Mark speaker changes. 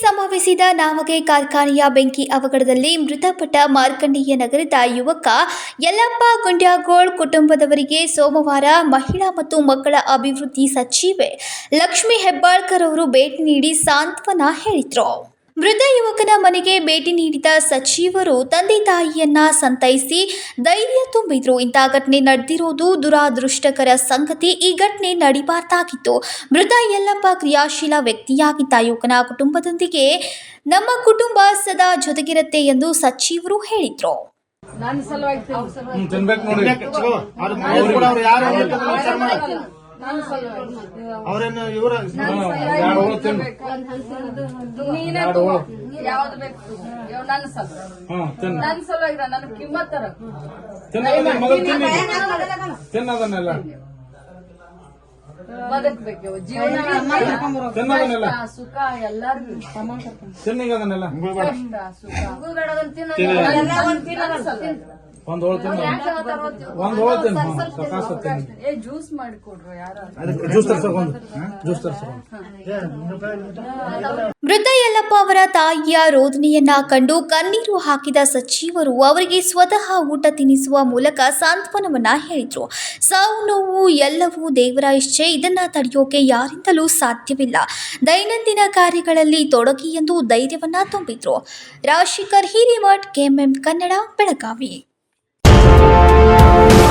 Speaker 1: ಸಂಭವಿಸಿದ ನಾಮಗೆ ಕಾರ್ಖಾನೆಯ ಬೆಂಕಿ ಅವಘಡದಲ್ಲಿ ಮೃತಪಟ್ಟ ಮಾರ್ಕಂಡೇಯ ನಗರದ ಯುವಕ ಯಲ್ಲಪ್ಪ ಗುಂಡ್ಯಾಗೋಳ್ ಕುಟುಂಬದವರಿಗೆ ಸೋಮವಾರ ಮಹಿಳಾ ಮತ್ತು ಮಕ್ಕಳ ಅಭಿವೃದ್ಧಿ ಸಚಿವೆ ಲಕ್ಷ್ಮೀ ಹೆಬ್ಬಾಳ್ಕರ್ ಅವರು ಭೇಟಿ ನೀಡಿ ಸಾಂತ್ವನ ಹೇಳಿದರು. ಮೃತ ಯುವಕನ ಮನೆಗೆ ಭೇಟಿ ನೀಡಿದ ಸಚಿವರು ತಂದೆ ತಾಯಿಯನ್ನ ಸಂತೈಸಿ ಧೈರ್ಯ ತುಂಬಿದ್ರು. ಇಂಥ ಘಟನೆ ನಡೆದಿರೋದು ದುರಾದೃಷ್ಟಕರ ಸಂಗತಿ. ಈ ಘಟನೆ ನಡಿಬಾರ್ದಾಗಿತ್ತು. ಮೃತ ಯಲ್ಲಪ್ಪ ಕ್ರಿಯಾಶೀಲ ವ್ಯಕ್ತಿಯಾಗಿದ್ದ ಯುವಕನ ಕುಟುಂಬದೊಂದಿಗೆ ನಮ್ಮ ಕುಟುಂಬ ಸದಾ ಜೊತೆಗಿರುತ್ತೆ ಎಂದು ಸಚಿವರು ಹೇಳಿದ್ರು.
Speaker 2: ನನ್ನ ಸಲುವಾಗಿ
Speaker 3: ಅವ್ರೇನು ಇವ್ರ
Speaker 4: ಎರಡು ಹೋಳು
Speaker 2: ನೀನೇ ತಗೋ ಯಾವ್ದು ಬೇಕು? ಇವ್ ನನ್ನ ಸಲುವಾಗಿ
Speaker 4: ಹ್ಮ್ ತಿನ್ನು.
Speaker 2: ನನ್ನ ಸಲುವಾಗಿ ನನ್ನ ಕಿಮ್ಮತ್ತರ
Speaker 4: ತಿನ್ನೋದನ್ನ ಮೊದಲು ತಿನ್ನಿ ತಿನ್ನೋದನ್ನೆಲ್ಲ.
Speaker 2: ಬದುಕ್ಬೇಕು. ಜೀವನ ಸುಖ ಎಲ್ಲಾರ್ಗು. ಕಷ್ಟ ಸುಖ. ಸಲುವಾಗಿ.
Speaker 4: ಒಂದ್ ಒಂದ್ ಸಾಕಾಸ
Speaker 2: ಏ ಜ್ಯೂಸ್ ಮಾಡಿಕೊಡ್ರು ಯಾರು?
Speaker 4: ಜ್ಯೂಸ್ ಜ್ಯೂಸ್
Speaker 1: ಮೃತ ಯಲ್ಲಪ್ಪ ಅವರ ತಾಯಿಯ ರೋದನೆಯನ್ನ ಕಂಡು ಕಣ್ಣೀರು ಹಾಕಿದ ಸಚಿವರು ಅವರಿಗೆ ಸ್ವತಃ ಊಟ ತಿನ್ನಿಸುವ ಮೂಲಕ ಸಾಂತ್ವನವನ್ನ ಹೇಳಿದ್ರು. ಸಾವು ನೋವು ಎಲ್ಲವೂ ದೇವರ ಇಚ್ಛೆ. ಇದನ್ನ ತಡೆಯೋಕೆ ಯಾರಿಂದಲೂ ಸಾಧ್ಯವಿಲ್ಲ. ದೈನಂದಿನ ಕಾರ್ಯಗಳಲ್ಲಿ ತೊಡಗಿ ಎಂದು ಧೈರ್ಯವನ್ನ ತುಂಬಿದ್ರು. Rashikar Hiremath KMM Kannada Belagavi. Thank you.